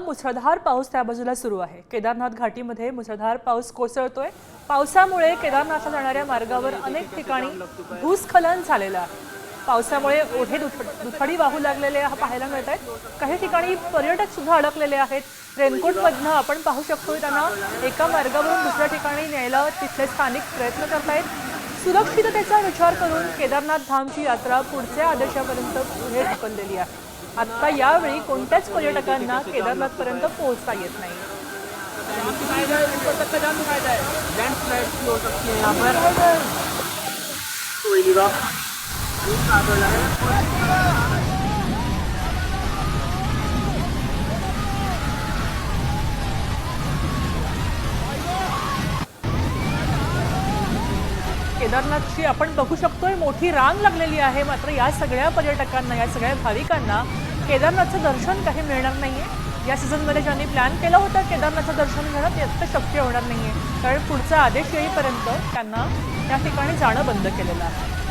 मुसळधार पाऊस त्या बाजूला सुरू आहे. केदारनाथ घाटीमध्ये मुसळधार पाऊस कोसळतोय. पावसामुळे केदारनाथला जाणाऱ्या मार्गावर अनेक ठिकाणी भूस्खलन झालेलं आहे. पावसामुळे ओढे दुफ दुथडी वाहू लागलेले हा पाहायला मिळत आहेत काही ठिकाणी पर्यटक सुद्धा अडकलेले आहेत. रेनकोटमधनं आपण पाहू शकतो त्यांना एका मार्गावरून दुसऱ्या ठिकाणी न्यायला तिथले स्थानिक प्रयत्न करत आहेत सुरक्षिततेचा विचार करून केदारनाथ धामची यात्रा पुढच्या आदेशापर्यंत पुढे ढकललेली आहे. आत्ता यावेळी कोणत्याच पर्यटकांना केदारनाथपर्यंत पोहोचता येत नाही. लैंडस्लाइड केदारनाथची आपण बघू शकतोय मोठी रांग लागलेली आहे. मात्र या सगळ्या पर्यटकांना या सगळ्या भाविकांना केदारनाथचं दर्शन काही मिळणार नाहीये. या सीझनमध्ये ज्यांनी प्लॅन केलं होतं केदारनाथचं दर्शन घेणं ते आता शक्य होणार नाहीये. कारण पुढचा आदेश येईपर्यंत त्यांना त्या ठिकाणी जाणं बंद केलेलं आहे.